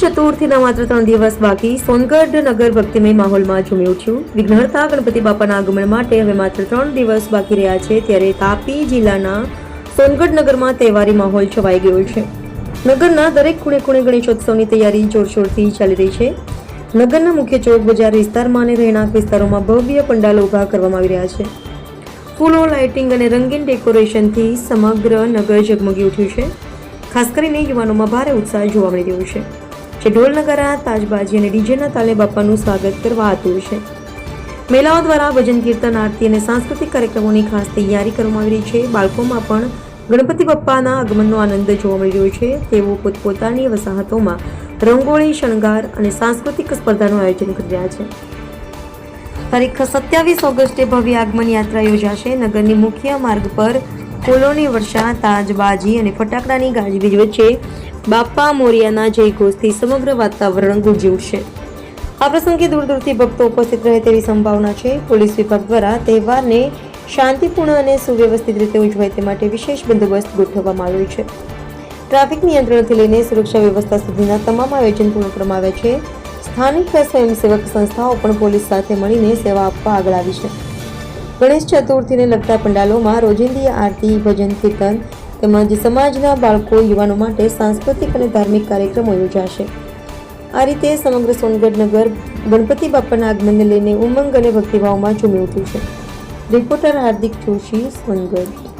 ચતુર્થીના માત્ર ત્રણ દિવસ બાકી સોનગઢ નગર ભક્તિમય માહોલમાં ઝૂમી ઉઠ્યું વિઘ્નહર્તા ગણપતિ બાપાના આગમન માટે હવે માત્ર ત્રણ દિવસ બાકી રહ્યા છે ત્યારે તાપી જિલ્લાના સોનગઢ નગરમાં તહેવારી માહોલ છવાઈ ગયો છે. નગરના દરેક ખૂણે ખૂણે ગણેશોત્સવની તૈયારી જોરશોરથી ચાલી રહી છે. નગરના મુખ્ય ચોક બજાર વિસ્તારમાં અને રહેણાંક વિસ્તારોમાં ભવ્ય પંડાલ ઊભા કરવામાં આવી રહ્યા છે. ફૂલો, લાઇટિંગ અને રંગીન ડેકોરેશનથી સમગ્ર નગર ઝગમગી ઉઠ્યું છે. ખાસ કરીને યુવાનોમાં ભારે ઉત્સાહ જોવા મળી રહ્યો છે. જે ઢોલ નગારા તાજબાજી અને ડીજેના તાલે બાપાનું સ્વાગત કરવા આતુર છે. મહિલાઓ દ્વારા ભજન, કીર્તન, આરતી અને સાંસ્કૃતિક કાર્યક્રમોની ખાસ તૈયારી કરવામાં આવી રહી છે. બાળકોમાં પણ ગણપતિ બાપ્પાના આગમનનો આનંદ જોવા મળી રહ્યો છે. તેઓ પોતપોતાની વસાહતોમાં રંગોળી, શણગાર અને સાંસ્કૃતિક સ્પર્ધાનું આયોજન કરી રહ્યા છે. તારીખ સત્યાવીસ ઓગસ્ટે ભવ્ય આગમન યાત્રા યોજાશે. નગરની મુખ્ય માર્ગ પર ફૂલોની વર્ષા, તાજબાજી અને ફટાકડાની ગાજવીજ વચ્ચે બાપા મોરિયાના જયઘોષથી સમગ્ર વાતાવરણ ગુંજી ઉઠશે આ પ્રસંગે દૂર દૂરથી ભક્તો ઉપસ્થિત રહે તેવી સંભાવના છે. પોલીસ વિભાગ દ્વારા તહેવારને શાંતિપૂર્ણ અને સુવ્યવસ્થિત રીતે ઉજવાય તે માટે વિશેષ બંદોબસ્ત ગોઠવવામાં આવ્યો છે. ટ્રાફિક નિયંત્રણથી લઈને સુરક્ષા વ્યવસ્થા સુધીના તમામ આયોજન પૂર્ણ કરવામાં આવ્યા છે. સ્થાનિક સ્વયંસેવક સંસ્થાઓ પણ પોલીસ સાથે મળીને સેવા આપવા આગળ આવી છે. ગણેશ ચતુર્થીને લગતા પંડાલોમાં રોજિંદી આરતી, ભજન, કીર્તન તેમજ સમાજના બાળકો, યુવાનો માટે સાંસ્કૃતિક અને ધાર્મિક કાર્યક્રમો યોજાશે. આ રીતે સમગ્ર સોનગઢ નગર ગણપતિ બાપાના આગમનને લઈને ઉમંગ અને ભક્તિભાવમાં ઝૂમી ઉઠ્યું છે. રિપોર્ટર હાર્દિક જોશી, સોનગઢ.